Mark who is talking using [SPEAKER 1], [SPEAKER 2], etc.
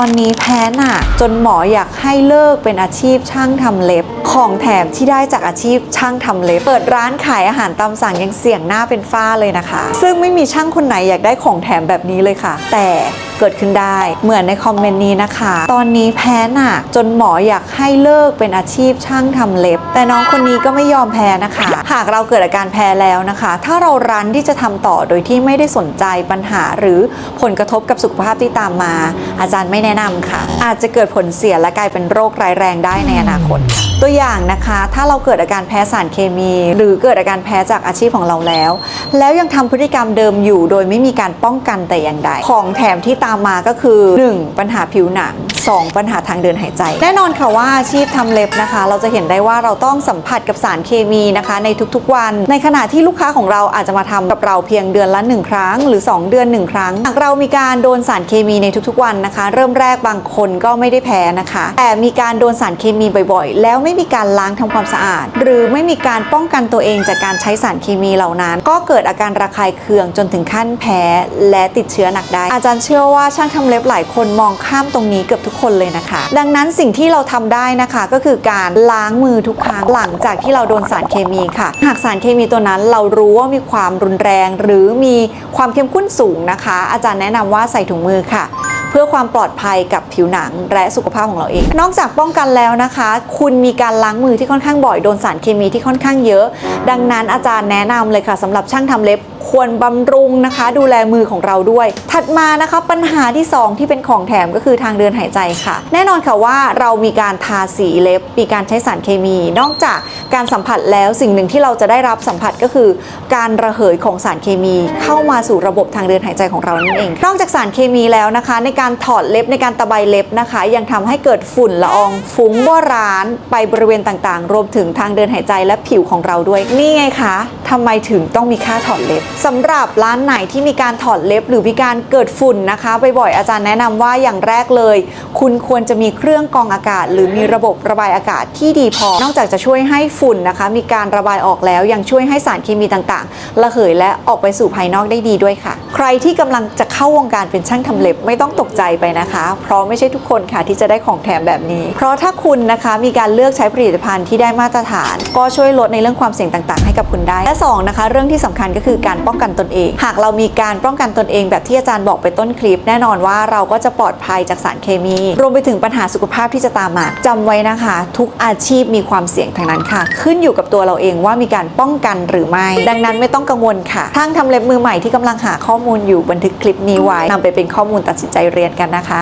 [SPEAKER 1] ตอนนี้แพ้หนักจนหมออยากให้เลิกเป็นอาชีพช่างทำเล็บ ของแถมที่ได้จากอาชีพช่างทำเล็บ เปิดร้านขายอาหารตามสั่งยังเสี่ยงหน้าเป็นฝ้าเลยนะคะ ซึ่งไม่มีช่างคนไหนอยากได้ของแถมแบบนี้เลยค่ะ แต่ เกิดขึ้นได้ เหมือนในคอมเมนต์นี้นะคะ ตอนนี้แพ้หนักจนหมออยากให้เลิกเป็นอาชีพช่างทำเล็บ แต่น้องคนนี้ก็ไม่ยอมแพ้นะคะ หากเราเกิดอาการแพ้แล้วนะคะ ถ้าเรารั้นที่จะทำต่อโดยที่ไม่ได้สนใจปัญหาหรือผลกระทบกับสุขภาพที่ตามมา อาจารย์ไม่แนะนำค่ะ อาจจะเกิดผลเสียและกลายเป็นโรคร้ายแรงได้ในอนาคต ตัวอย่างนะคะ ถ้าเราเกิดอาการแพ้สารเคมี หรือเกิดอาการแพ้จากอาชีพของเราแล้ว แล้วยังทำพฤติกรรมเดิมอยู่ โดยไม่มีการป้องกันแต่อย่างใด ของแถมที่ตามมาก็คือ 1. ปัญหาผิวหนัง 2. ปัญหาทางเดินหายใจ แน่นอนค่ะว่าอาชีพทำเล็บนะคะ เราจะเห็นได้ว่าเราต้องสัมผัสกับสารเคมีนะคะ ในทุกๆวัน ในขณะที่ลูกค้าของเราอาจจะมาทำกับเราเพียงเดือนละ 1 ครั้ง หรือ 2 เดือน 1 ครั้ง หากเรามีการโดนสารเคมีในทุกๆวันนะคะ เริ่มแรกบางคนก็ไม่ได้แพ้นะคะ แต่มีการโดนสารเคมีบ่อยๆ แล้วไม่มีการล้างทำความสะอาด หรือไม่มีการป้องกันตัวเองจากการใช้สารเคมีเหล่านั้น ก็เกิดอาการระคายเคืองจนถึงขั้นแพ้และติดเชื้อหนักได้ อาจารย์เชื่อว่าช่างทำเล็บหลายคนมองข้ามตรงนี้เกือบทุกคนเลยนะคะ ดังนั้นสิ่งที่เราทำได้นะคะก็คือการล้างมือทุกครั้งหลังจากที่เราโดนสารเคมีค่ะ หากสารเคมีตัวนั้นเรารู้ว่ามีความรุนแรง หรือมีความเข้มข้นสูงนะคะ อาจารย์แนะนำว่าใส่ถุงมือค่ะเพื่อความปลอดภัยกับผิวหนังและสุขภาพของเราเอง นอกจากป้องกันแล้วนะคะ คุณมีการล้างมือที่ค่อนข้างบ่อยโดนสารเคมีที่ค่อนข้างเยอะ ดังนั้นอาจารย์แนะนำเลยค่ะสำหรับช่างทำเล็บ ควรบำรุงนะคะ ดูแลมือของเราด้วย ถัดมานะคะปัญหาที่ 2 ที่เป็นของแถมก็คือทางเดินหายใจค่ะ แน่นอนค่ะว่าเรามีการทาสีเล็บ มีการใช้สารเคมี นอกจากการสัมผัสแล้วสิ่งหนึ่งที่เราจะได้รับสัมผัสก็คือ การระเหยของสารเคมี เข้ามาสู่ระบบทางเดินหายใจของเรานั่นเอง นอกจากสารเคมีแล้วนะคะ ในการถอดเล็บในการตะไบเล็บนะคะ ยังทำให้เกิดฝุ่นละอองฟุ้งบ้วร้านไปบริเวณต่างๆ รวมถึงทางเดินหายใจและผิวของเราด้วย นี่ไงคะทำไมถึงต้องมีค่าถอดเล็บสำหรับร้านไหนที่มีการถอดเล็บหรือมีการเกิดฝุ่นนะคะบ่อยๆอาจารย์แนะนำว่าอย่างแรกเลย คุณควรจะมีเครื่องกรองอากาศ หรือมีระบบระบายอากาศที่ดีพอ นอกจากจะช่วยให้ฝุ่นนะคะ มีการระบายออกแล้วยังช่วยให้สารเคมีต่างๆ ระเหยและออกไปสู่ภายนอกได้ดีด้วยค่ะ ใครที่กำลังจะเข้าวงการเป็นช่างทำเล็บไม่ต้องตกใจไปนะคะ เพราะไม่ใช่ทุกคนค่ะที่จะได้ของแถมแบบนี้ เพราะถ้าคุณนะคะมีการเลือกใช้ผลิตภัณฑ์ที่ได้มาตรฐาน ก็ช่วยลดในเรื่องความเสี่ยงต่าง ๆ ให้กับคุณได้ และสองนะคะเรื่องที่สำคัญก็คือการป้องกันตนเอง หากเรามีการป้องกันตนเองแบบที่อาจารย์บอกไปต้นคลิป แน่นอนว่าเราก็จะปลอดภัยจากสารเคมี รวมไปถึงปัญหาสุขภาพที่จะตามมาจำไว้นะคะ ทุกอาชีพมีความเสี่ยงทางนั้นค่ะ ขึ้นอยู่กับตัวเราเองว่ามีการป้องกันหรือไม่ ดังนั้นไม่ต้องกังวลค่ะทางทำเล็บมือใหม่ที่กำลังหาข้อมูลอยู่บันทึกคลิปนี้ไว้นำไปเป็นข้อมูลตัดสินใจเรียนกันนะคะ